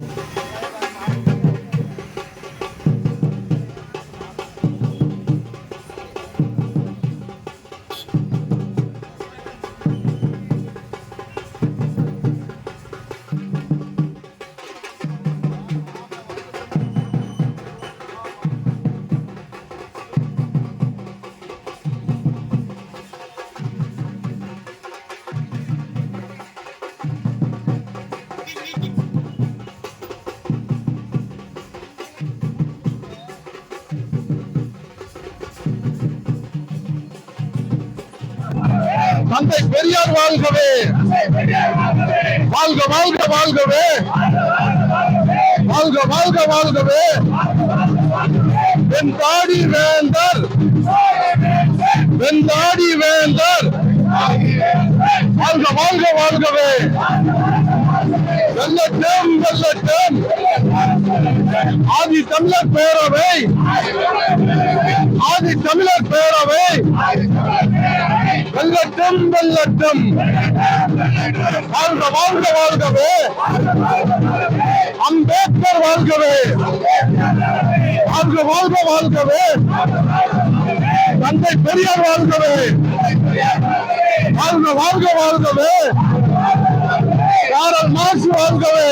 தந்தை வாழ்கவே. வாழ்க வாழ்க வாழ்கவே. வாழ்க வாழ்க வாழ்கவே. வெண்தாடி வேந்தர் வெண்தாடி வேந்தர். வாழ்க வாழ்க வாழ்கவே. வெள்ளட்டும் வெள்ளட்டும் ஆதி தமிழர் பேரவை ஆதி தமிழர் பேரவை வெள்ளட்டும் வெள்ளட்டும் வாழ்க வாழ்க வாழ்கவே. அம்பேத்கர் வாழ்கவே. வாழ்க வாழ்க வாழ்கவே. தந்தை பெரியார் வாழ்கவே. வாழ்க வாழ்க வாழ்கவே. காரல் மார்க்ஸ் வாழ்கவே.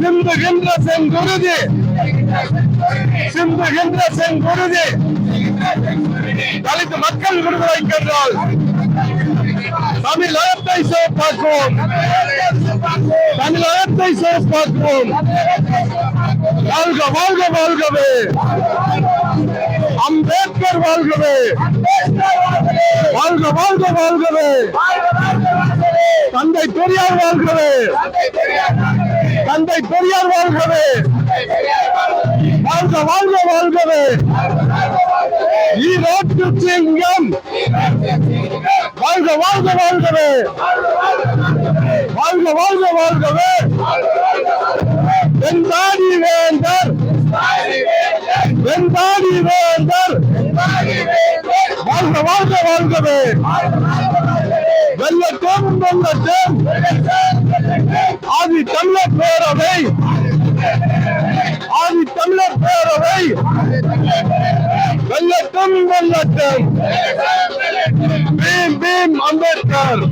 சிந்துகின்ற செங்குருதி சிந்துகின்ற செங்குருதி தலித்து மக்கள் விடுதலைக்கென்றால் தமிழகத்தை சிறப்பாக்குவோம். தமிழகத்தை சிறப்பாக்குவோம். வாழ்க வாழ்க வாழ்கவே. அம்பேத்கர் வாழ்கவே. வாழ்க வாழ்க வாழ்கவே. தந்தை பெரியார் வாழ்கிறது தந்தை பெரியார் வாழ்கிறது வாழ்க வாழ்க வாழ்கிறது ஈரோட்டு சிங்கம். வாழ்க வாழ்க வாழ்கிறது வாழ்க வாழ்க வாழ்கவே. வெண்தாடி வேந்தர். வெண்தாடி வேந்தர். வாழ்க வாழ்க வாழ்கவே. வெள்ளட்டும் வெள்ளட்டும் ஆதி தமிழர் பேரவை. ஆதி தமிழர் பேரவை. வெள்ளட்டும் வெள்ளட்டும் பீம் பீம் அம்பேத்கர்.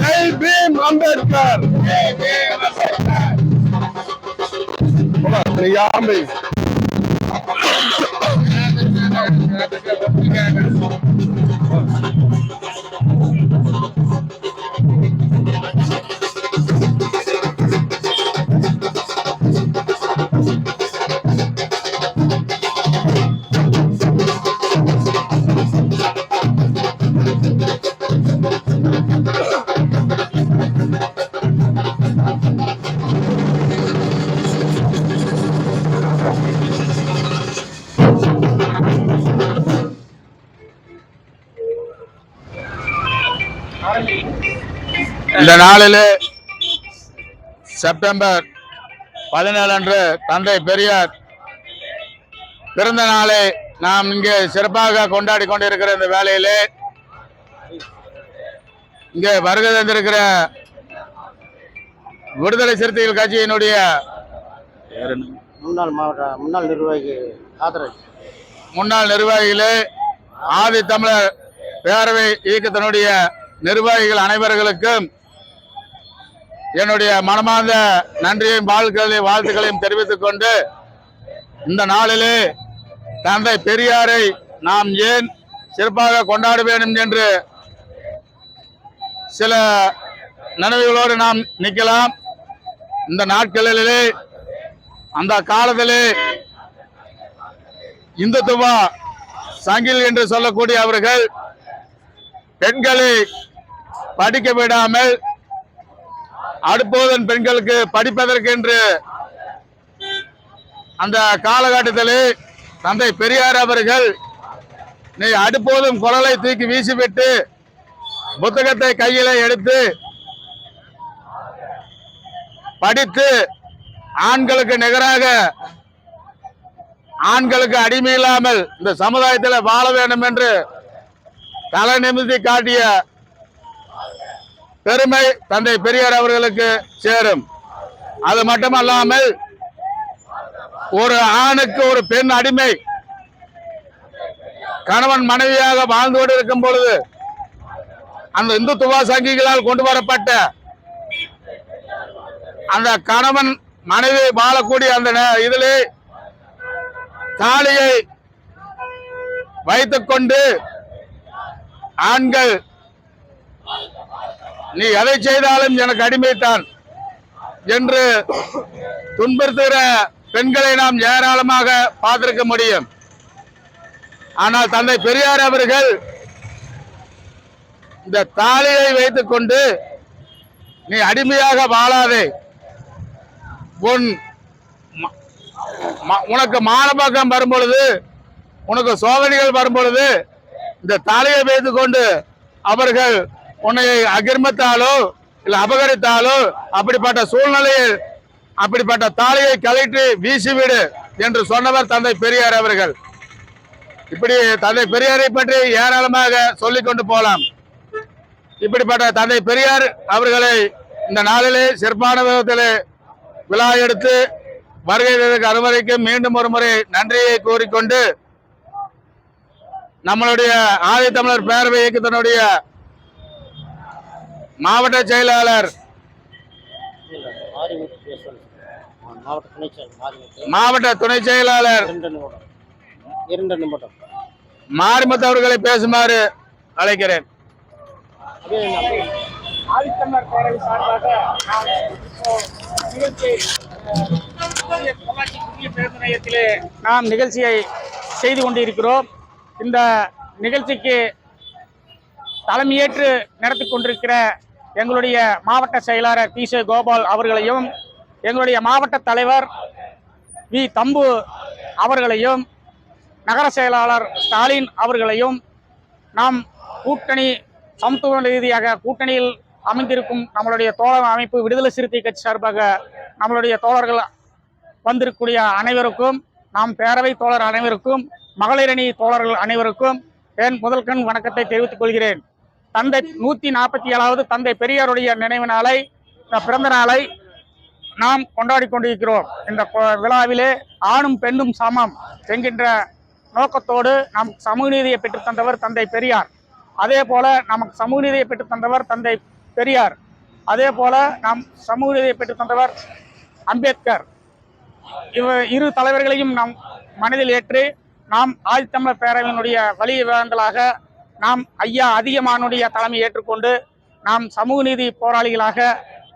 ஜெய் பீம் அம்பேத்கர். யாமை நாளில் செப்டம்பர் பதினேழு அன்று தந்தை பெரியார் பிறந்த நாளை நாம் இங்கே சிறப்பாக கொண்டாடி கொண்டிருக்கிற இந்த வேளையிலே இங்கே வருகை தந்திருக்கிற விடுதலை சிறுத்தைகள் கட்சியினுடைய முன்னாள் மாவட்ட முன்னாள் நிர்வாகி ஆதரவு. முன்னாள் நிர்வாகிகளே ஆதி தமிழர் பேரவை இயக்கத்தினுடைய நிர்வாகிகள் அனைவர்களுக்கும் என்னுடைய மனமார்ந்த நன்றியையும் வாழ்க்களையும் வாழ்த்துக்களையும் தெரிவித்துக் கொண்டு இந்த நாளிலே தந்தை பெரியாரை நாம் ஏன் சிறப்பாக கொண்டாட வேண்டும் என்று சில நினைவுகளோடு நாம் நிற்கலாம். இந்த நாட்களிலே அந்த காலத்திலே இந்துத்துவ சங்கில் என்று சொல்லக்கூடிய அவர்கள் பெண்களை படிக்க விடாமல் அடுப்போதன் பெண்களுக்கு படிப்பதற்கென்று அந்த காலகட்டத்திலே தந்தை பெரியார் அவர்கள் நீ அடுப்போதும் குரலை தூக்கி வீசிவிட்டு புத்தகத்தை கையில எடுத்து படித்து ஆண்களுக்கு நிகராக ஆண்களுக்கு அடிமை இல்லாமல் இந்த சமுதாயத்தில் வாழ வேண்டும் என்று தலை நிமித்தி காட்டிய பெருமை தந்தை பெரியார் அவர்களுக்கு சேரும். அது மட்டுமல்லாமல் ஒரு ஆணுக்கு ஒரு பெண் அடிமை கணவன் மனைவியாக வாழ்ந்து கொண்டிருக்கும் பொழுது அந்த இந்துத்துவா சங்கிகளால் கொண்டு வரப்பட்ட அந்த கணவன் மனைவி வாழக்கூடிய அந்த நே- இதிலே தாலியை வைத்துக்கொண்டு ஆண்கள் நீ எதை செய்தாலும் எனக்கு அடிமைத்தான் என்று துன்புறுத்துகிற பெண்களை நாம் ஏராளமாக பார்த்திருக்க முடியும். ஆனால் தந்தை பெரியார் அவர்கள் இந்த தாலியை வைத்துக்கொண்டு நீ அடிமையாக வாழாதே. உன் ம- உனக்கு மானபாக்கம் வரும் பொழுது உனக்கு சோதனைகள் வரும்பொழுது இந்த தாலியை வைத்துக் கொண்டு அவர்கள் உன்னை அகிர்மத்தாலோ இல்ல அபகரித்தாலோ அப்படிப்பட்ட சூழ்நிலையில் அப்படிப்பட்ட தாலியை கழற்றி வீசிவிடு என்று சொன்னவர் தந்தை பெரியார் அவர்கள். இப்படி தந்தை பெரியாரை பற்றி ஏராளமாக சொல்லிக் கொண்டு போலாம் இப்படிப்பட்ட தந்தை பெரியார் அவர்களை இந்த நாளிலே சிறப்பான விதத்திலே விழா எடுத்து வருகை அனுமதிக்கும் மீண்டும் ஒரு முறை நன்றியை கூறிக்கொண்டு நம்மளுடைய ஆதித்தமிழர் பேரவை இயக்கத்தினுடைய மாவட்ட செயலாளர். மாவட்ட துணை செயலாளர் இரண்டு நிமிடம். மாரிமுத்து அவர்களை பேசுமாறு அழைக்கிறேன். ஆதித்தமிழர் பேரவை சார்பாக பேருந்து நிலையத்திலே நாம் நிகழ்ச்சியை செய்து கொண்டிருக்கிறோம். இந்த நிகழ்ச்சிக்கு தலைமையேற்று நடத்தி கொண்டிருக்கிற எங்களுடைய மாவட்ட செயலாளர் பி சே கோபால் அவர்களையும் எங்களுடைய மாவட்ட தலைவர் வி தம்பு அவர்களையும் நகர செயலாளர் ஸ்டாலின் அவர்களையும் நாம் கூட்டணி சமத்துவ ரீதியாக கூட்டணியில் அமைந்திருக்கும் நம்மளுடைய தோழர் அமைப்பு விடுதலை சிறுத்தை கட்சி சார்பாக நம்மளுடைய தோழர்கள் வந்திருக்கக்கூடிய அனைவருக்கும் நாம் பேரவை தோழர் அனைவருக்கும் மகளிரணி தோழர்கள் அனைவருக்கும் என் முதல்கண் வணக்கத்தை தெரிவித்துக் கொள்கிறேன். தந்தை நூத்தி நாற்பத்தி ஏழாவது தந்தை பெரியாருடைய நினைவு நாளை பிறந்த நாளை நாம் கொண்டாடி கொண்டிருக்கிறோம். இந்த விழாவிலே ஆணும் பெண்ணும் சமம் என்கின்ற நோக்கத்தோடு நாம் சமூக நீதியை பெற்றுத் தந்தவர் தந்தை பெரியார். அதே போல நமக்கு சமூக நீதியை பெற்றுத் தந்தவர் தந்தை பெரியார். அதே போல நாம் சமூக நீதியை பெற்றுத் தந்தவர் அம்பேத்கர். இவ இரு தலைவர்களையும் நாம் மனதில் ஏற்று நாம் ஆதித்தமிழர் பேரவையினுடைய வழி வழிவந்தலாக நாம் ஐயா அதிகமானுடைய தலைமை ஏற்றுக்கொண்டு நாம் சமூக நீதி போராளிகளாக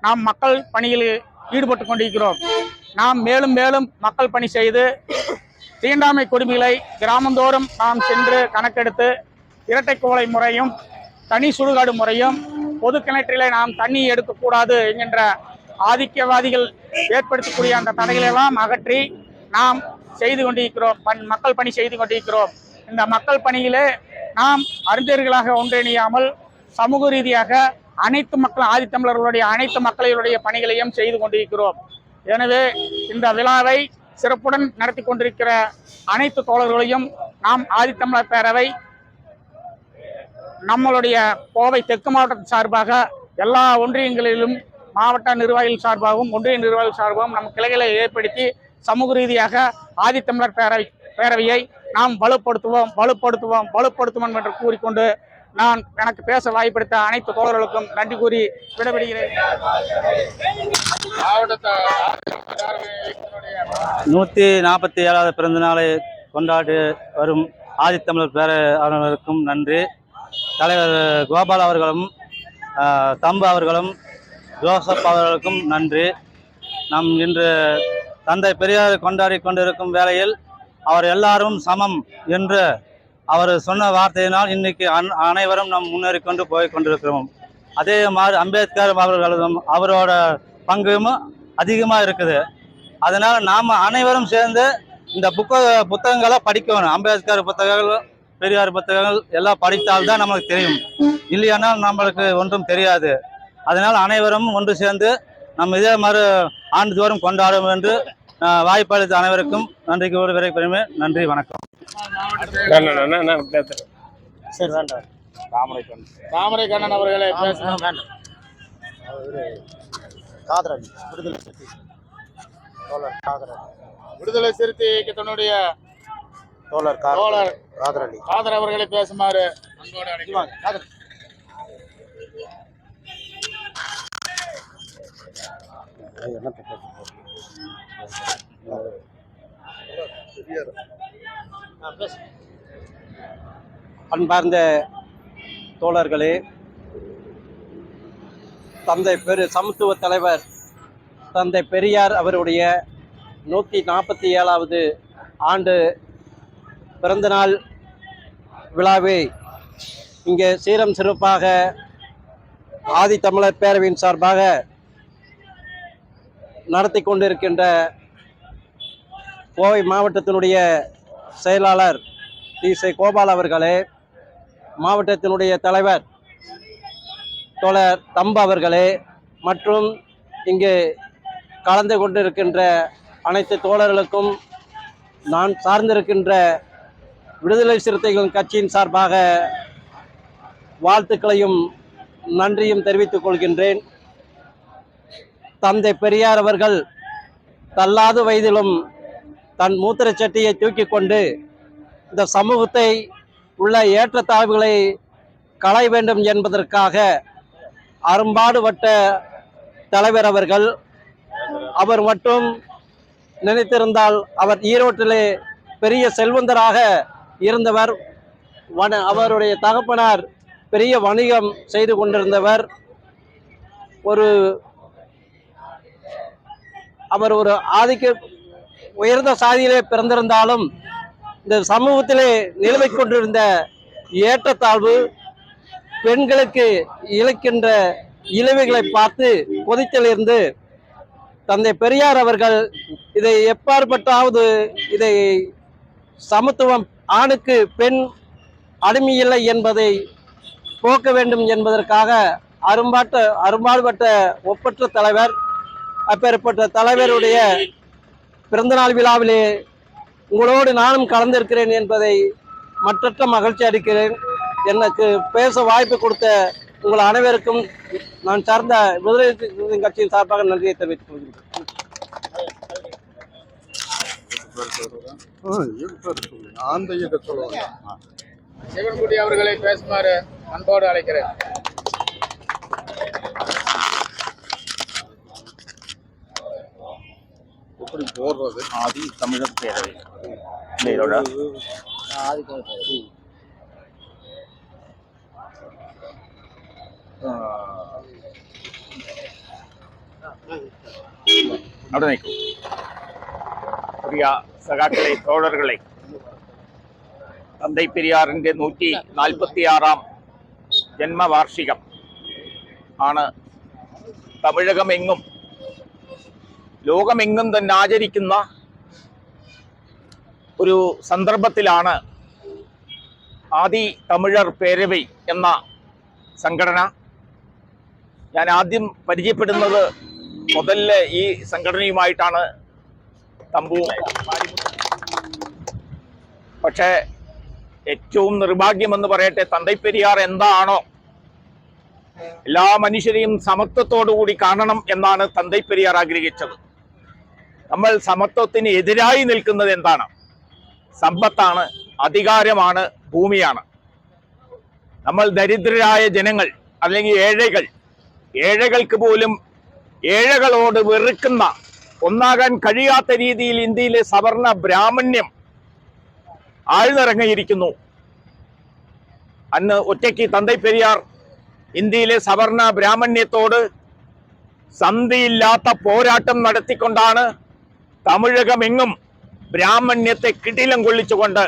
நாம் மக்கள் பணியில் ஈடுபட்டு கொண்டிருக்கிறோம். நாம் மேலும் மேலும் மக்கள் பணி செய்து தீண்டாமை கொடுமைகளை கிராமந்தோறும் நாம் சென்று கணக்கெடுத்து இரட்டை கோலை முறையும் தனி சுடுகாடு முறையும் பொது கிணற்றிலே நாம் தண்ணி எடுக்கக்கூடாது என்கின்ற ஆதிக்கவாதிகள் ஏற்படுத்தக்கூடிய அந்த தடைகளை எல்லாம் அகற்றி நாம் செய்து கொண்டிருக்கிறோம். பண் மக்கள் பணி செய்து கொண்டிருக்கிறோம். இந்த மக்கள் பணியிலே நாம் அறிஞர்களாக ஒன்றிணையாமல் சமூக ரீதியாக அனைத்து மக்கள் ஆதித்தமிழர்களுடைய அனைத்து மக்களுடைய பணிகளையும் செய்து கொண்டிருக்கிறோம். எனவே இந்த விழாவை சிறப்புடன் நடத்தி கொண்டிருக்கிற அனைத்து தோழர்களையும் நாம் ஆதித்தமிழர் பேரவை நம்மளுடைய கோவை தெற்கு மாவட்டம் சார்பாக எல்லா ஒன்றியங்களிலும் மாவட்ட நிர்வாகிகள் சார்பாகவும் ஒன்றிய நிர்வாகிகள் சார்பாகவும் நம் கிளைகளை ஏற்படுத்தி சமூக ரீதியாக ஆதித்தமிழர் பேரவை பேரவையை நாம் வலுப்படுத்துவோம் வலுப்படுத்துவோம் வலுப்படுத்துவோம் என்று கூறிக்கொண்டு நான் எனக்கு பேச வாய்ப்படுத்த அனைத்து தோழர்களுக்கும் நன்றி கூறி விடைபெறுகிறேன். மாவட்ட நூற்றி நாற்பத்தி ஏழாவது பிறந்த நாளை கொண்டாடி வரும் ஆதித்தமிழர் பேரவர்களுக்கும் நன்றி. தலைவர் கோபால் அவர்களும் தம்பு அவர்களும் ஜோசப் அவர்களுக்கும் நன்றி. நம் இன்று தந்தை பெரியார் கொண்டாடி கொண்டிருக்கும் வேளையில் அவர் எல்லாரும் சமம் என்று அவர் சொன்ன வார்த்தையினால் இன்னைக்கு அனைவரும் நம் முன்னேறி கொண்டு போய் கொண்டிருக்கிறோம். அதே மாதிரி அம்பேத்கர் அவர்களும் அவரோட பங்கும் அதிகமாக இருக்குது. அதனால் நாம் அனைவரும் சேர்ந்து இந்த புக்க புத்தகங்களை படிக்கணும். அம்பேத்கர் புத்தகங்கள் பெரியார் புத்தகங்கள் எல்லாம் படித்தால்தான் நமக்கு தெரியும். இல்லையானால் நம்மளுக்கு ஒன்றும் தெரியாது. அதனால் அனைவரும் ஒன்று சேர்ந்து நம்ம இதே மாதிரி ஆண்டுதோறும் கொண்டாடும் என்று வாய்ப்பளித்த அனைவருக்கும் நன்றி கூறி விரைப்பெருமே நன்றி வணக்கம். சரி வேண்டாம் தாமரை கண்ணன் அவர்களை பேச வேண்டாம் இவரு காதர் அலி விடுதலை சிறுத்தை தோழர் காதர் அலி விடுதலை சிறுத்தை இயக்கத்தினுடைய தோழர் தோழர். காதர் அலி காதர் அவர்களை பேசுமாறு. அன்போடு காதர் என்ன அன்பார்ந்த தோழர்களே தந்தை பெரு சமத்துவ தலைவர் தந்தை பெரியார் அவருடைய நூற்றி நாற்பத்தி ஏழாவது ஆண்டு பிறந்தநாள் விழாவை இங்கே சீரம் சிறப்பாக ஆதித்தமிழர் பேரவையின் சார்பாக நடத்தி கொண்டிருக்கின்ற கோவை மாவட்டத்தினுடைய செயலாளர் டி சை கோபால் அவர்களே மாவட்டத்தினுடைய தலைவர் தோழர் தம்பு அவர்களே மற்றும் இங்கு கலந்து கொண்டிருக்கின்ற அனைத்து தோழர்களுக்கும் நான் சார்ந்திருக்கின்ற விடுதலை சிறுத்தைகள் கட்சியின் சார்பாக வாழ்த்துக்களையும் நன்றியும் தெரிவித்துக் கொள்கின்றேன். தந்தை பெரியார் அவர்கள் தள்ளாத வயதிலும் தன் மூத்திர சட்டியை தூக்கி கொண்டு இந்த சமூகத்தை உள்ள ஏற்றத்தாழ்வுகளை களைய வேண்டும் என்பதற்காக அரும்பாடுபட்ட தலைவர் அவர்கள் அவர் மட்டும் நினைத்திருந்தால் அவர் ஈரோட்டிலே பெரிய செல்வந்தராக இருந்தவர். வன அவருடைய தகப்பனார் பெரிய வணிகம் செய்து கொண்டிருந்தவர். ஒரு அவர் ஒரு ஆதிக்க உயர்ந்த சாதியிலே பிறந்திருந்தாலும் இந்த சமூகத்திலே நிலவை கொண்டிருந்த ஏற்றத்தாழ்வு பெண்களுக்கு இழைக்கின்ற இழிவுகளை பார்த்து கொதித்திலிருந்து தந்தை பெரியார் அவர்கள் இதை எப்பாற்பட்டாவது இதை சமத்துவம் ஆணுக்கு பெண் அடிமையில்லை என்பதை போக்க வேண்டும் என்பதற்காக அரும்பாட்ட அரும்பாடுபட்ட ஒப்பற்ற தலைவர் அப்பேற்பட்ட தலைவருடைய பிறந்தநாள் விழாவிலே உங்களோடு நானும் கலந்திருக்கிறேன் என்பதை மற்றற்ற மகிழ்ச்சி அளிக்கிறேன். எனக்கு பேச வாய்ப்பு கொடுத்த உங்கள் அனைவருக்கும் நான் சார்ந்த விடுதலை கட்சியின் சார்பாக நன்றியை தெரிவித்துக் கொள்கிறேன். இயக்க சொல்லுவாங்க சிவன்குடி அவர்களை பேசுமாறு அன்போடு அழைக்கிறேன். அப்படி போடுறது ஆதி தமிழர் பேரவை இதோட ஆதி അവിടെ നിൽക്കും. പ്രിയ സഖാക്കളെ തോഴറുകളെ തந்தை പെരിയാറിന്റെ നൂറ്റി നാൽപ്പത്തിയാറാം ജന്മവാർഷികം ആണ്. തമിഴകമെങ്ങും ലോകമെങ്ങും തന്നെ ആചരിക്കുന്ന ഒരു സന്ദർഭത്തിലാണ് ആദി തമിഴർ പേരവൈ എന്ന സംഘടന. ഞാൻ ആദ്യം പരിചയപ്പെടുന്നത് മുതൽ ഈ സംഘടനയുമായിട്ടാണ് തമ്പു പക്ഷേ ഏറ്റവും നിർഭാഗ്യമെന്ന് പറയട്ടെ തന്തൈപ്പെരിയാർ എന്താണോ എല്ലാ മനുഷ്യരെയും സമത്വത്തോടുകൂടി കാണണം എന്നാണ് തന്തൈപ്പെരിയാർ ആഗ്രഹിച്ചത്. നമ്മൾ സമത്വത്തിന് എതിരായി നിൽക്കുന്നത് എന്താണ്? സമ്പത്താണ് അധികാരമാണ് ഭൂമിയാണ്. നമ്മൾ ദരിദ്രരായ ജനങ്ങൾ അല്ലെങ്കിൽ ഏഴകൾ ഏഴകൾക്ക് പോലും ഏഴകളോട് വെറുക്കുന്ന ഒന്നാകാൻ കഴിയാത്ത രീതിയിൽ ഇന്ത്യയിലെ സവർണ ബ്രാഹ്മണ്യം ആഴ്ന്നിറങ്ങിയിരിക്കുന്നു. അന്ന് ഒറ്റയ്ക്ക് തന്തൈ പെരിയാർ ഇന്ത്യയിലെ സവർണ ബ്രാഹ്മണ്യത്തോട് സന്ധിയില്ലാത്ത പോരാട്ടം നടത്തിക്കൊണ്ടാണ് തമിഴകമെങ്ങും ബ്രാഹ്മണ്യത്തെ കിടിലം കൊള്ളിച്ചുകൊണ്ട്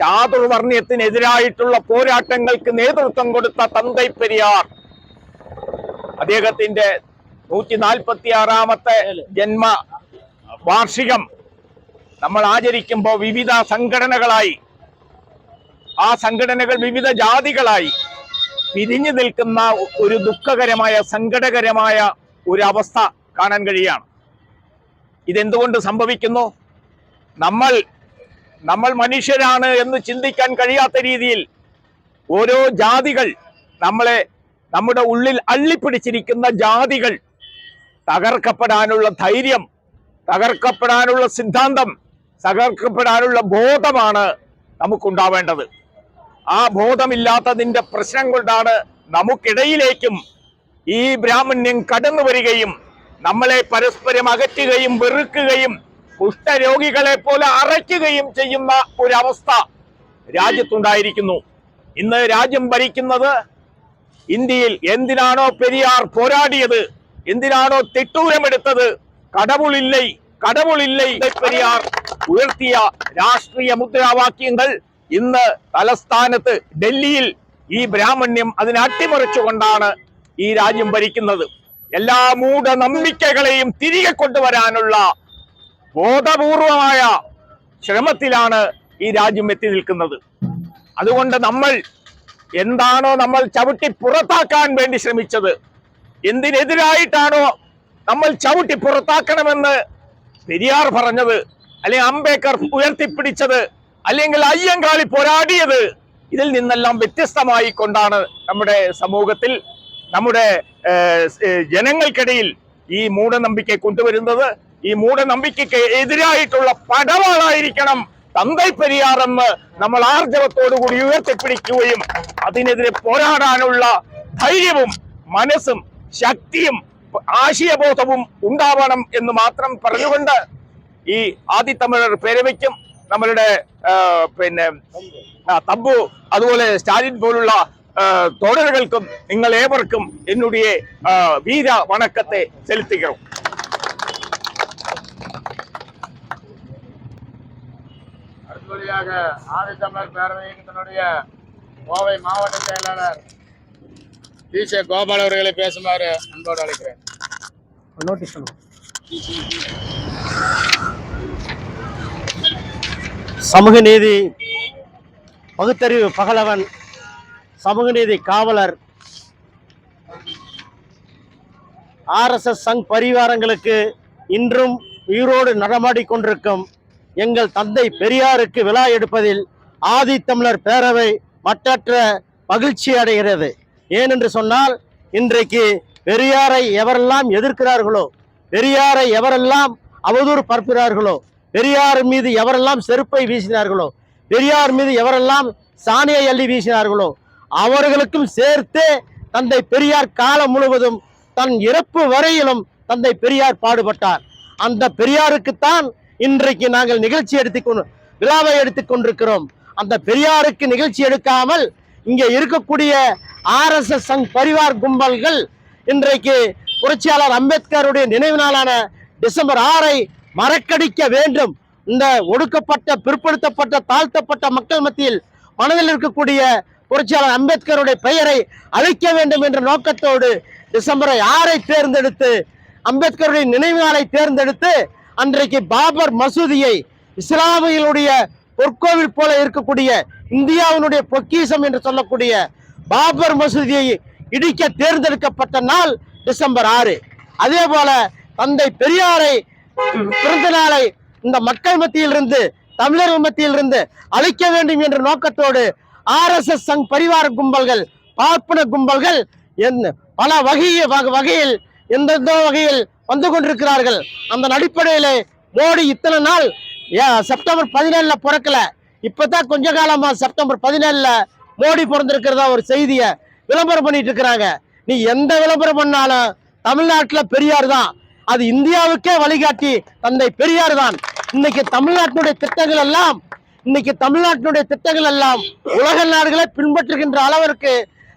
ചാതുർവർണയത്തിനെതിരായിട്ടുള്ള പോരാട്ടങ്ങൾക്ക് നേതൃത്വം കൊടുത്ത തന്തൈ പെരിയാർ. അദ്ദേഹത്തിന്റെ നൂറ്റി നാൽപ്പത്തി ആറാമത്തെ ജന്മ വാർഷികം നമ്മൾ ആചരിക്കുമ്പോൾ വിവിധ സംഘടനകളായി ആ സംഘടനകൾ വിവിധ ജാതികളായി പിരിഞ്ഞു നിൽക്കുന്ന ഒരു ദുഃഖകരമായ സങ്കടകരമായ ഒരു അവസ്ഥ കാണാൻ കഴിയാണ്. ഇതെന്തുകൊണ്ട് സംഭവിക്കുന്നു? നമ്മൾ നമ്മൾ മനുഷ്യരാണ് എന്ന് ചിന്തിക്കാൻ കഴിയാത്ത രീതിയിൽ ഓരോ ജാതികൾ നമ്മളെ നമ്മുടെ ഉള്ളിൽ അള്ളിപ്പിടിച്ചിരിക്കുന്ന ജാതികൾ തകർക്കപ്പെടാനുള്ള ധൈര്യം തകർക്കപ്പെടാനുള്ള സിദ്ധാന്തം തകർക്കപ്പെടാനുള്ള ബോധമാണ് നമുക്കുണ്ടാവേണ്ടത്. ആ ബോധമില്ലാത്തതിന്റെ പ്രശ്നം കൊണ്ടാണ് നമുക്കിടയിലേക്കും ഈ ബ്രാഹ്മണ്യം കടന്നു വരികയും നമ്മളെ പരസ്പരം അകറ്റുകയും വെറുക്കുകയും കുഷ്ഠരോഗികളെ പോലെ അറയ്ക്കുകയും ചെയ്യുന്ന ഒരവസ്ഥ രാജ്യത്തുണ്ടായിരിക്കുന്നു. ഇന്ന് രാജ്യം ഭരിക്കുന്നത് ഇന്ത്യയിൽ എന്തിനാണോ പെരിയാർ പോരാടിയത്? എന്തിനാണോ തിട്ടൂരമെടുത്തത്? കടവുളില്ലേ കടവുളില്ലേ പെരിയാർ ഉയർത്തിയ രാഷ്ട്രീയ മുദ്രാവാക്യങ്ങൾ ഇന്ന് തലസ്ഥാനത്ത് ഡൽഹിയിൽ ഈ ബ്രാഹ്മണ്യം അതിനെ അട്ടിമറിച്ചുകൊണ്ടാണ് ഈ രാജ്യം ഭരിക്കുന്നത്. എല്ലാ മൂഢ നമ്പിക്കകളെയും തിരികെ കൊണ്ടുവരാനുള്ള ബോധപൂർവമായ ശ്രമത്തിലാണ് ഈ രാജ്യം എത്തി നിൽക്കുന്നത്. അതുകൊണ്ട് നമ്മൾ എന്താണോ നമ്മൾ ചവിട്ടി പുറത്താക്കാൻ വേണ്ടി ശ്രമിച്ചത് എന്തിനെതിരായിട്ടാണോ നമ്മൾ ചവിട്ടി പുറത്താക്കണമെന്ന് പെരിയാർ പറഞ്ഞത് അല്ലെങ്കിൽ അംബേദ്കർ ഉയർത്തിപ്പിടിച്ചത് അല്ലെങ്കിൽ അയ്യങ്കാളി പോരാടിയത് ഇതിൽ നിന്നെല്ലാം വ്യത്യസ്തമായി കൊണ്ടാണ് നമ്മുടെ സമൂഹത്തിൽ നമ്മുടെ ജനങ്ങൾക്കിടയിൽ ഈ മൂഢനമ്പിക്കെ കൊണ്ടുവരുന്നത് ഈ മൂഢനമ്പിക്കയ്ക്ക് എതിരായിട്ടുള്ള പടവാളായിരിക്കണം തന്തൈ പെരിയാർ എന്ന് നമ്മൾ ആർജവത്തോടുകൂടി ഉയർത്തിപ്പിടിക്കുകയും അതിനെതിരെ പോരാടാനുള്ള ധൈര്യവും മനസ്സും ശക്തിയും ആശയബോധവും ഉണ്ടാവണം എന്ന് മാത്രം പറഞ്ഞുകൊണ്ട് ഈ ആദി ആദിത്തമിഴർ പേരവയ്ക്കും നമ്മളുടെ പിന്നെ തമ്പു അതുപോലെ സ്റ്റാലിൻ പോലുള്ള தொடர்களுக்கும் நீங்கள் ஏவருக்கும் என்னுடைய வீரா வணக்கத்தை செலுத்துகிறோம். அடுத்தபடியாக ஆதித்தமிழர் பேரவையின் தன்னுடைய கோவை மாவட்ட செயலாளர் டிசே கோபால் அவர்களை பேசுமாறு அன்போடு அழைக்கிறேன். நோட்டீஸ் சமூக நீதி பகுத்தறிவு பகலவன் சமூக நீதி காவலர் ஆர்எஸ்எஸ் சங் பரிவாரங்களுக்கு இன்றும் உயிரோடு நடமாடிக்கொண்டிருக்கும் எங்கள் தந்தை பெரியாருக்கு விழா எடுப்பதில் ஆதித்தமிழர் பேரவை மற்றற்ற மகிழ்ச்சி அடைகிறது. ஏனென்று சொன்னால் இன்றைக்கு பெரியாரை எவரெல்லாம் எதிர்க்கிறார்களோ பெரியாரை எவரெல்லாம் அவதூறு பரப்புகிறார்களோ பெரியார் மீது எவரெல்லாம் செருப்பை வீசினார்களோ பெரியார் மீது எவரெல்லாம் சாணியை அள்ளி வீசினார்களோ அவர்களுக்கும் சேர்த்து தந்தை பெரியார் காலம் முழுவதும் தன் இறப்பு வரையிலும் தந்தை பெரியார் பாடுபட்டார். அந்த பெரியாருக்குத்தான் இன்றைக்கு நாங்கள் நிகழ்ச்சி எடுத்துக்கொண்டு விழாவை எடுத்துக்கொண்டிருக்கிறோம் அந்த பெரியாருக்கு நிகழ்ச்சி எடுக்காமல் இங்கே இருக்கக்கூடிய ஆர்எஸ்எஸ் சங் பரிவார் கும்பல்கள் இன்றைக்கு புரட்சியாளர் அம்பேத்கருடைய நினைவு நாளான டிசம்பர் ஆறை மறக்கடிக்க வேண்டும். இந்த ஒடுக்கப்பட்ட பிற்படுத்தப்பட்ட தாழ்த்தப்பட்ட மக்கள் மத்தியில் மனதில் இருக்கக்கூடிய புரட்சியாளர் அம்பேத்கருடைய பெயரை அழிக்க வேண்டும் என்ற நோக்கத்தோடு டிசம்பரை ஆறை தேர்ந்தெடுத்து அம்பேத்கருடைய நினைவு நாளை தேர்ந்தெடுத்து அன்றைக்கு பாபர் மசூதியை இஸ்லாமியனுடைய பொற்கோவில் போல இருக்கக்கூடிய இந்தியாவினுடைய பொக்கிஷம் என்று சொல்லக்கூடிய பாபர் மசூதியை இடிக்க தேர்ந்தெடுக்கப்பட்ட நாள் டிசம்பர் ஆறு. அதே போல தந்தை பெரியாரை பிறந்த நாளை இந்த மக்கள் மத்தியிலிருந்து தமிழர்கள் மத்தியிலிருந்து அழிக்க வேண்டும் என்ற நோக்கத்தோடு ஆர்எஸ்எஸ் சங் பரிவார கும்பல்கள் பார்ப்பன கும்பல்கள் என் பல வகைய வகையில் எந்தெந்த வகையில் வந்து கொண்டிருக்கிறார்கள். அந்த அடிப்படையிலே மோடி இத்தனை நாள் செப்டம்பர் பதினேழுல பிறக்கல. இப்பதான் கொஞ்ச காலமா செப்டம்பர் பதினேழுல மோடி பிறந்திருக்கிறதா ஒரு செய்தியை விளம்பரம் பண்ணிட்டு இருக்கிறாங்க. நீ எந்த விளம்பரம் பண்ணாலும் தமிழ்நாட்டுல பெரியார் தான். அது இந்தியாவுக்கே வழிகாட்டி தந்தை பெரியார் தான். இன்னைக்கு தமிழ்நாட்டினுடைய திட்டங்கள் எல்லாம் இன்னைக்கு தமிழ்நாட்டினுடைய திட்டங்கள் எல்லாம் உலக நாடுகளை பின்பற்றுகின்ற அளவிற்கு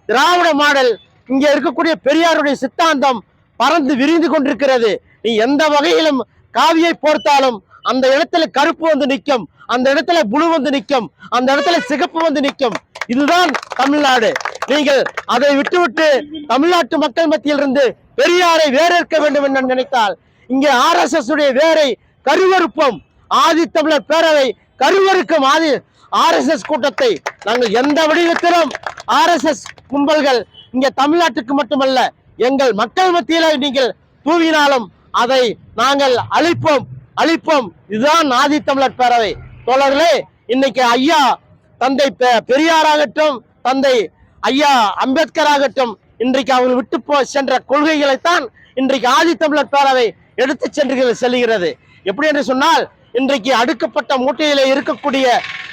திராவிட மாடல் இங்கே இருக்கக்கூடிய பெரியாருடைய சித்தாந்தம் பறந்து விரிந்து கொண்டிருக்கிறது. நீ எந்த வகையிலும் காவியை போர்த்தாலும் அந்த இடத்துல கருப்பு வந்து நிற்கும் அந்த இடத்துல புழு வந்து நிற்கும் அந்த இடத்துல சிகப்பு வந்து நிற்கும். இதுதான் தமிழ்நாடு. நீங்கள் அதை விட்டுவிட்டு தமிழ்நாட்டு மக்கள் மத்தியில் இருந்து பெரியாரை வேறேற்க வேண்டும் என்று நினைத்தால் இங்கே ஆர்எஸ்எஸ் உடைய வேரை கருவறுப்போம். ஆதித்தமிழர் பேரவை கருவறுக்கும் ஆதி ஆர்எஸ்எஸ் கூட்டத்தை நாங்கள் எந்த வடிவத்திலும் ஆர்எஸ்எஸ் கும்பல்கள் இங்கே தமிழ்நாட்டுக்கு மட்டுமல்ல எங்கள் மக்கள் மத்தியில நீங்கள் தூவினாலும் அதை நாங்கள் அழிப்போம் அழிப்போம். இதுதான் ஆதித்தமிழர் பேரவை. தோழர்களே இன்னைக்கு ஐயா தந்தை பெ- பெரியாராகட்டும் தந்தை ஐயா அம்பேத்கர் ஆகட்டும் இன்றைக்கு அவங்க விட்டு போ சென்ற கொள்கைகளைத்தான் இன்றைக்கு ஆதித்தமிழர் பேரவை எடுத்து சென்று செல்கிறது எப்படி என்று சொன்னால் இன்றைக்கு அடுக்கப்பட்ட மூட்டையில இருக்கக்கூடிய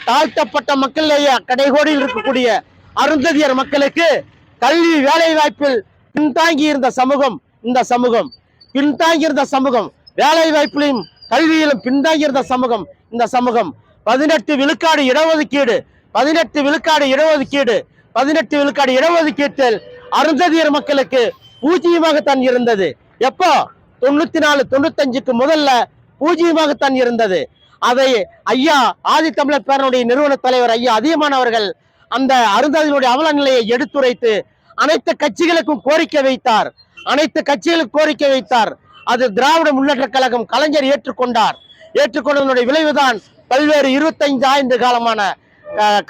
தாழ்த்தப்பட்ட மக்களிலேயே கடைகோடியில் இருக்கக்கூடிய அருந்ததியர் மக்களுக்கு கல்வி வேலை வாய்ப்பில் பின்தாங்கி இருந்த சமூகம் இந்த சமூகம். பின்தாங்கி இருந்த சமூகம் வேலை வாய்ப்பிலையும் கல்வியிலும் பின்தாங்கி இருந்த சமூகம் இந்த சமூகம். பதினெட்டு விழுக்காடு இடஒதுக்கீடு பதினெட்டு விழுக்காடு இடஒதுக்கீடு பதினெட்டு விழுக்காடு இடஒதுக்கீட்டில் அருந்ததியர் மக்களுக்கு பூஜ்ஜியமாகத்தான் இருந்தது. எப்போ? தொண்ணூத்தி நாலு தொண்ணூத்தஞ்சுக்கு முதல்ல பூஜ்ஜியமாகத்தான் இருந்தது. அதை ஐயா ஆதித்தமிழர் பேரனுடைய நிறுவன தலைவர் ஐயா அதியமான் அவர்கள் அந்த அருந்ததியினுடைய அவல நிலையை எடுத்துரைத்து அனைத்து கட்சிகளுக்கும் கோரிக்கை வைத்தார். அனைத்து கட்சிகளுக்கும் கோரிக்கை வைத்தார். அது திராவிட முன்னேற்ற கழகம் கலைஞர் ஏற்றுக்கொண்டார். ஏற்றுக்கொண்டதனுடைய விளைவுதான் பல்வேறு இருபத்தைந்து ஆண்டு காலமான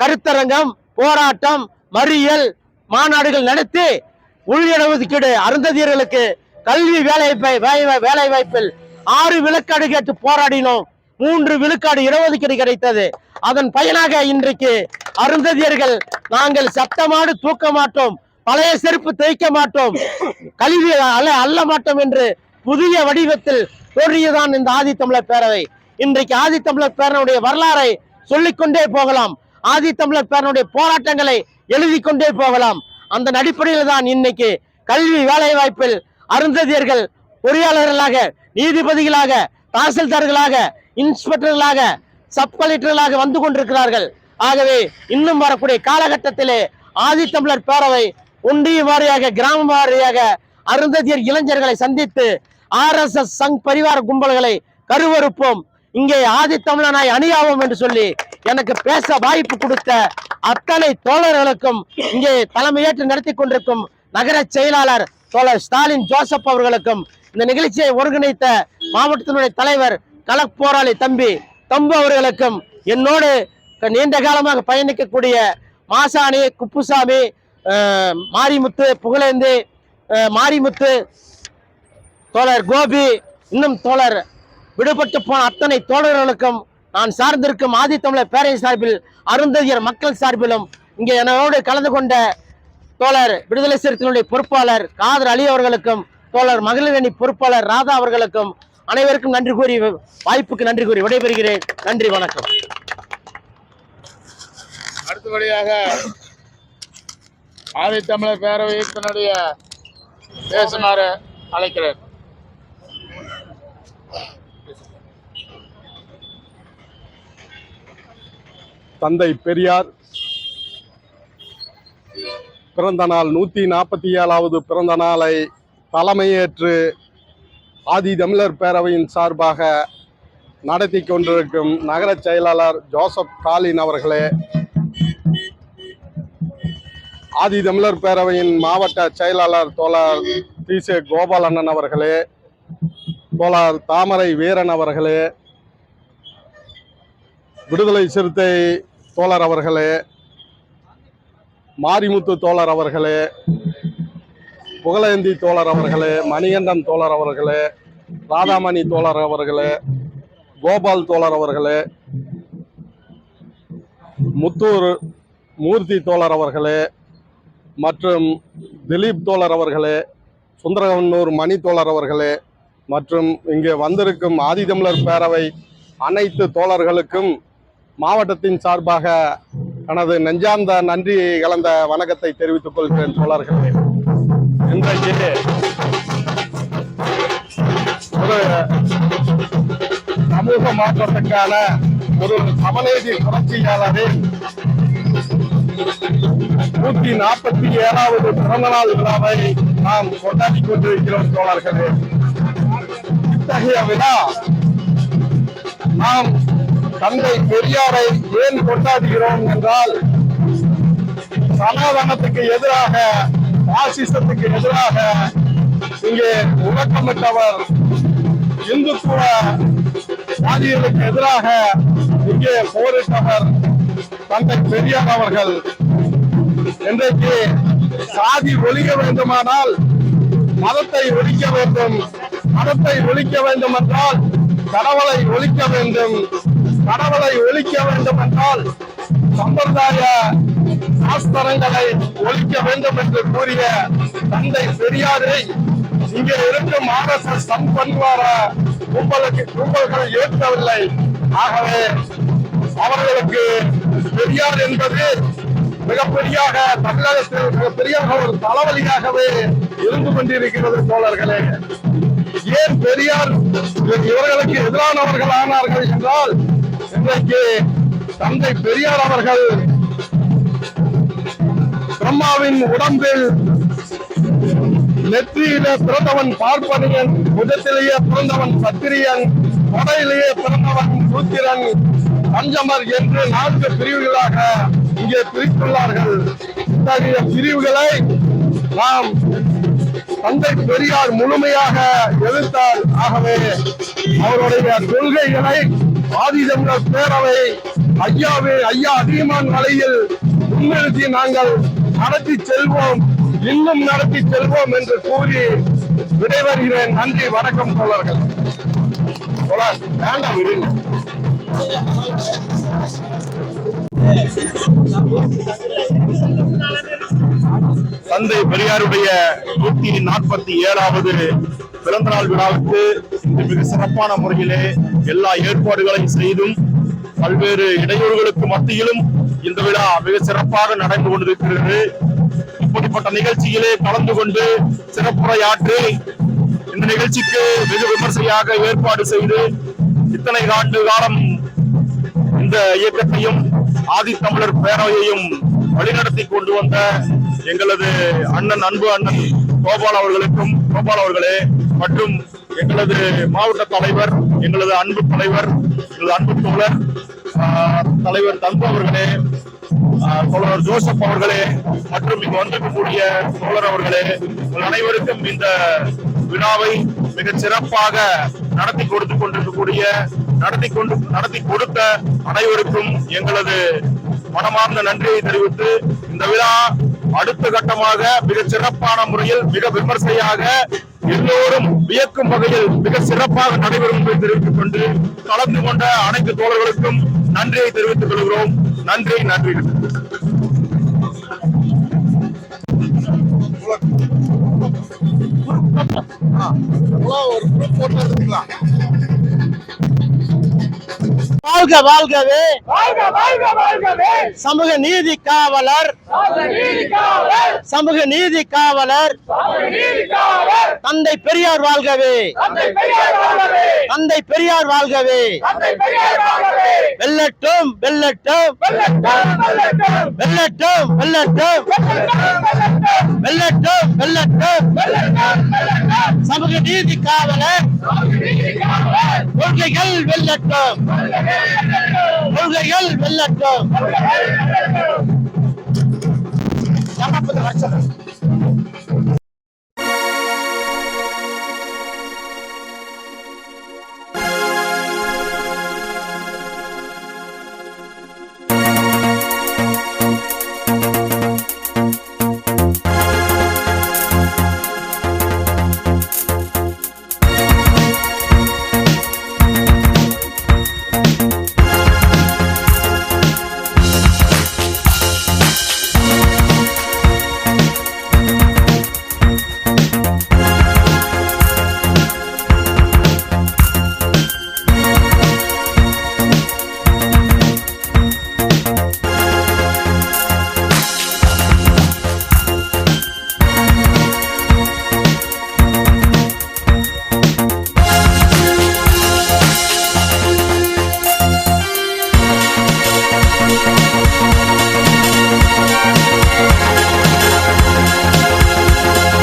கருத்தரங்கம் போராட்டம் மறியல் மாநாடுகள் நடத்தி உள் இடஒதுக்கீடு அருந்ததியர்களுக்கு கல்வி வேலை வேலை வாய்ப்பில் ஆறு விழுக்காடு கேட்டு போராடினோம். மூன்று விழுக்காடு இடஒதுக்கீடு கிடைத்தது. அதன் பயனாக இன்றைக்கு அருந்ததியர்கள் நாங்கள் சத்தமாடு தூக்க மாட்டோம். பழைய செருப்பு தேய்க்க மாட்டோம். கல்வி அல்ல அல்ல மாட்டோம் என்று புதிய வடிவத்தில் தோன்றியதான் இந்த ஆதித்தமிழர் பேரவை. இன்றைக்கு ஆதித்தமிழர் பேரனுடைய வரலாறை சொல்லிக்கொண்டே போகலாம். ஆதித்தமிழர் பேரனுடைய போராட்டங்களை எழுதி கொண்டே போகலாம். அந்த அடிப்படையில் தான் இன்னைக்கு கல்வி வேலை வாய்ப்பில் அருந்ததியர்கள் பொறியாளர்களாக நீதிபதிகளாக தாசில்தார்களாக இன்ஸ்பெக்டர்களாக சப் கலெக்டர்களாக வந்து கொண்டிருக்கிறார்கள். ஆகவே இன்னும் வரக்கூடிய காலகட்டத்திலே ஆதித்தமிழர் பேரவை ஒன்றிய வாரியாக கிராம வாரியாக அருந்ததியர் இளைஞர்களை சந்தித்து ஆர் எஸ் எஸ் சங் பரிவார கும்பல்களை கருவறுப்போம். இங்கே ஆதித்தமிழனாய் அணியாவோம் என்று சொல்லி எனக்கு பேச வாய்ப்பு கொடுத்த அத்தனை தோழர்களுக்கும் இங்கே தலைமையேற்று நடத்தி கொண்டிருக்கும் நகர செயலாளர் தோழர் ஸ்டாலின் ஜோசப் அவர்களுக்கும் இந்த நிகழ்ச்சியை ஒருங்கிணைத்த மாவட்டத்தினுடைய தலைவர் களப் போராளி தம்பி தம்பு அவர்களுக்கும் என்னோடு நீண்ட காலமாக பயணிக்கக்கூடிய மாசாணி குப்புசாமி மாரிமுத்து புகழேந்து மாரிமுத்து தோழர் கோபி இன்னும் தோழர் விடுபட்டு போன அத்தனை தோழர்களுக்கும் நான் சார்ந்திருக்கும் ஆதித்தமிழர் பேரவை சார்பில் அருந்ததியர் மக்கள் சார்பிலும் இங்கே என்னோடு கலந்து கொண்ட தோழர் விடுதலை சிறுத்தைகளுடைய பொறுப்பாளர் காதர் அலி அவர்களுக்கும் தோழர் மகளிர் அணி பொறுப்பாளர் ராதா அவர்களுக்கும் அனைவருக்கும் நன்றி கூறி வாய்ப்புக்கு நன்றி கூறி விடைபெறுகிறேன். நன்றி வணக்கம். அடுத்தபடியாக ஆதித்தமிழர் பேரவை தன்னுடைய பேசுமாறு அழைக்கிறேன். தந்தை பெரியார் பிறந்த நாள் நூற்றி நாற்பத்தி ஏழாவது பிறந்த நாளை தலைமையேற்று ஆதி தமிழர் பேரவையின் சார்பாக நடத்தி கொண்டிருக்கும் நகர செயலாளர் ஜோசப் காலின் அவர்களே ஆதி தமிழர் பேரவையின் மாவட்ட செயலாளர் தோழர் டி. சே. கோபாலண்ணன் அவர்களே தோழர் தாமரை வீரன் அவர்களே விடுதலை சிறுத்தை தோழர் அவர்களே மாரிமுத்து தோழர் அவர்களே புகழேந்தி தோழர் அவர்களே மணிகண்டன் தோழர் அவர்களே ராதாமணி தோழர் அவர்களே கோபால் தோழர் அவர்களே முத்தூர் மூர்த்தி தோழர் அவர்களே மற்றும் திலீப் தோழர் அவர்களே சுந்தரகவன்னூர் மணி தோழர் அவர்களே மற்றும் இங்கே வந்திருக்கும் ஆதிதமிழர் பேரவை அனைத்து தோழர்களுக்கும் மாவட்டத்தின் சார்பாக எனது நெஞ்சார்ந்த நன்றி கலந்த வணக்கத்தை தெரிவித்துக் கொள்கிறேன் தோழர்களே. இன்றைக்கு ஒரு சமூக மாற்றத்துக்கான ஒரு சமநீதி புரட்சியாளரின் நூத்தி நாற்பத்தி ஏழாவது பிறந்தநாள் விழாவை நாம் கொண்டாடி கொண்டிருக்கிறோம் தோழர்களே. இத்தகைய விழா நாம் தந்தை பெரியாரை ஏன் கொண்டாடுகிறோம் என்றால் சனாதனத்துக்கு எதிராக பாசிசத்துக்கு எதிராக இங்கே முழக்கமிட்டவர் இந்துத்துவ சாதிகளுக்கு எதிராக இங்கே போரிட்டவர் தந்தை பெரியார் அவர்கள். இன்றைக்கு சாதி ஒழிக்க வேண்டுமானால் மதத்தை ஒழிக்க வேண்டும். மதத்தை ஒழிக்க வேண்டும் என்றால் கடவுளை ஒழிக்க வேண்டும். கடவுளை ஒழிக்க வேண்டும் என்றால் சம்பிரதாய சாஸ்திரங்களை ஒழிக்க வேண்டும் என்று கூறிய தந்தை பெரியாரை இங்கே இருக்கும் ஆர்எஸ்எஸ் சம்பன்வார கும்பலுக்கு கும்பல்கள் ஏற்கவில்லை ஆகவே அவர்களுக்கு பெரியார் என்பது மிகப்பெரியாக தமிழகத்தில் மிகப்பெரியாக ஒரு தலைவலியாகவே இருந்து கொண்டிருக்கிறது தோழர்களே. ஏன் பெரியார் இவர்களுக்கு எதிரானவர்கள் ஆனார்கள் என்றால் இன்றைக்கு தந்தை பெரியார் அவர்கள் பிரம்மாவின் உடம்பில் நெற்றியில பிறந்தவன் பார்ப்பனியன் புதத்திலேயே பிறந்தவன் சத்திரியன் கொடையிலேயே பிறந்தவன் சூத்திரன் பஞ்சமர் என்று நான்கு பிரிவுகளாக இங்கே பிரித்துள்ளார்கள். இத்தகைய பிரிவுகளை நாம் தந்தை பெரியார் முழுமையாக எழுத்தார். ஆகவே அவருடைய கொள்கைகளை ஆதிதமிழர் பேரவை ஐயாவே ஐயா அதிகமான் வலையில் முன்னிறுத்தி நாங்கள் நடத்தி செல்வோம். இன்னும் நடத்தி செல்வோம் என்று கூறி விடைபெறுகிறேன். நன்றி வணக்கம் தோழர்கள். வேண்டாம் விடுங்க. தந்தை பெரியாருடைய நூத்தி நாற்பத்தி ஏழாவது பிறந்தநாள் விழாவுக்கு இன்று மிக சிறப்பான முறையிலே எல்லா ஏற்பாடுகளையும் செய்தும் பல்வேறு இடையூறுகளுக்கு மத்தியிலும் இந்த விழா மிக சிறப்பாக நடந்து கொண்டிருக்கிறது. இப்படிப்பட்ட நிகழ்ச்சியிலே கலந்து கொண்டு சிறப்புரையாற்றி இந்த நிகழ்ச்சிக்கு வெகு விமர்சையாக ஏற்பாடு செய்து இத்தனை ஆண்டு காலம் இந்த இயக்கத்தையும் ஆதித்தமிழர் பேரவையையும் வழிநடத்தி கொண்டு வந்த எங்களது அண்ணன் அன்பு அண்ணன் கோபால் அவர்களுக்கும் கோபால் அவர்களே மற்றும் எங்களது மாவட்ட தலைவர் எங்களது அன்பு தலைவர் எங்களது அன்பு தோழர் தலைவர் தந்து அவர்களே தோழர் ஜோசப் அவர்களே மற்றும் இங்கு வந்திருக்கக்கூடிய தோழர் அவர்களே அனைவருக்கும் இந்த விழாவை மிக சிறப்பாக நடத்தி கொடுத்து கொண்டிருக்கக்கூடிய நடத்தி கொண்டு நடத்தி கொடுத்த அனைவருக்கும் எங்களது மனமார்ந்த நன்றியை தெரிவித்து இந்த விழா அடுத்த கட்டமாக மிக சிறப்பான முறையில் மிக விமர்சையாக எல்லோரும் வியக்கும் வகையில் மிக சிறப்பாக நடைபெறும் என்பதை தெரிவித்துக் கொண்டு கலந்து கொண்ட அனைத்து தோழர்களுக்கும் நன்றியை தெரிவித்துக் கொள்கிறோம். நன்றி நன்றி. வாழ்க வாழ்கவே. சமூக நீதி காவலர் சமூக நீதி காவலர். தந்தை பெரியார் வாழ்கவே. தந்தை பெரியார் வாழ்கவே. வெல்லட்டும் வெல்லட்டும். வெல்லட்டும் வெல்லட்டும். வெல்லட்டும் வெல்லட்டும். சமூக நீதி காவலர். கொள்கைகள் வெல்லட்டும். கொள்கைகள் வெல்லட்டும். Chama para a